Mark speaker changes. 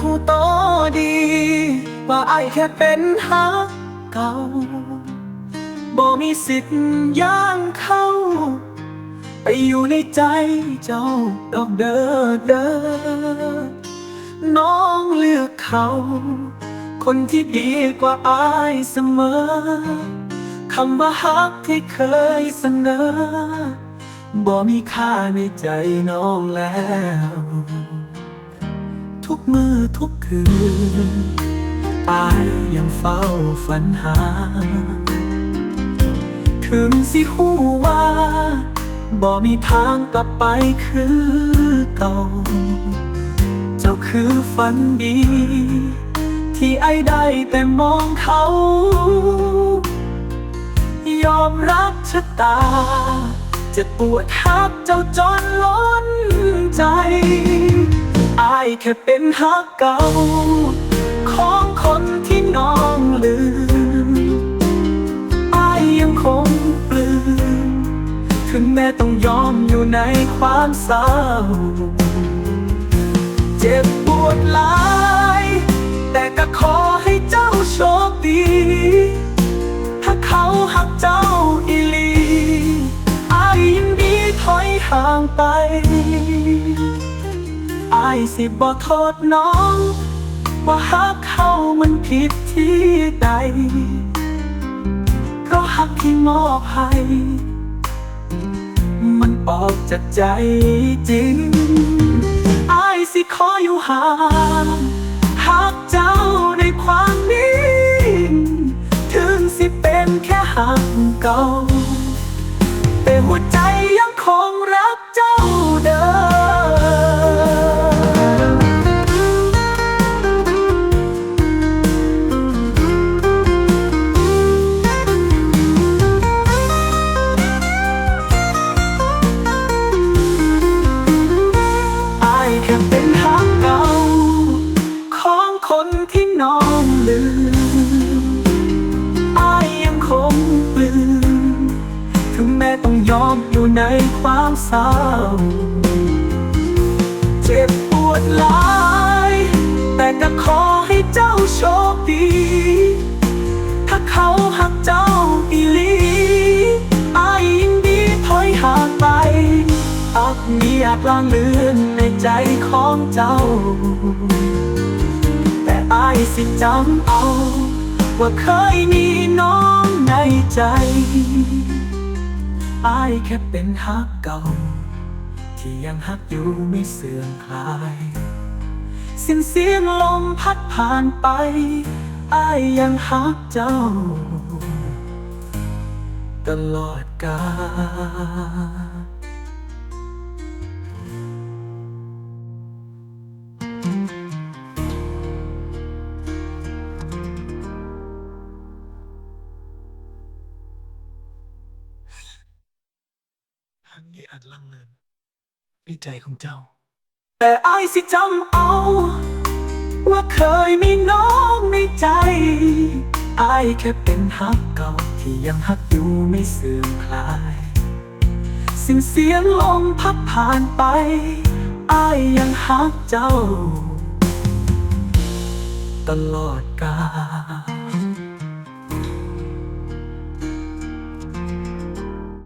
Speaker 1: หูโตอดี ว่าไอแค่เป็นฮักเก่าบ่มีสิทธิ์ย่างเข้า ไปอยู่ในใจเจ้าดอกเด้อเด้อน้องเลือกเขา คนที่ดีกว่าอายเสมอคำว่าฮักที่เคยเสนอบ่มีค่าในใจน้องแล้ว ทุกมือทุกคืนอายยังเฝ้าฝันหา ถึงสิหูว่าบ่มีทางกลับไปคือเก่า เจ้าคือฝันดี ที่ไอ้ได้แต่มองเขา ยอมรับชะตา จะปวดฮับเจ้าจนล้นใจ แค่เป็นฮักเก่า ของคนที่น้องลืมอายยังคงปลื้มถึงแม้ต้องยอมอยู่ในความเศร้า เจ็บปวดหลาย แต่ก็ขอให้เจ้าโชคดี ถ้าเขาหักเจ้าอีลีอายยินดีถอยห่างไปายสิบ่โทษน้องว่าหักเขามันผิดที่ใดเพราะหักที่มอบให้มันออกจากใจจริงอายสิขออยู่ห่างหักเจ้าในความนี้ถึงสิเป็นแค่หักเก่า แต่หัวใจยังคงรักเจ้าเดิม อยอมอยู่ในความเศร้า เจ็บปวดหลาย แต่ก็ขอให้เจ้าโชคดี ถ้าเขาหักเจ้าอีหลีอายยินดีถอยห่างไป อักมีอาจลางเลือนในใจของเจ้า แต่อายสิจำเอา ว่าเคยมีน้องในใจ อายแค่เป็นฮักเก่า ที่ยังฮักอยู่ไม่เสื่อมคลาย สิ้นเสียงลมพัดผ่านไปอายยังฮักเจ้า ตลอดกาล
Speaker 2: หักที่อัดลังเนินในใจของเจ้า
Speaker 1: แต่อายสิจำเอา ว่าเคยมีน้องในใจอายแค่เป็นฮักเก่าที่ยังฮักอยู่ไม่เสื่อมคลาย สิ้นเสียงลมพัดผ่านไปอายยังฮักเจ้า ตลอดกาล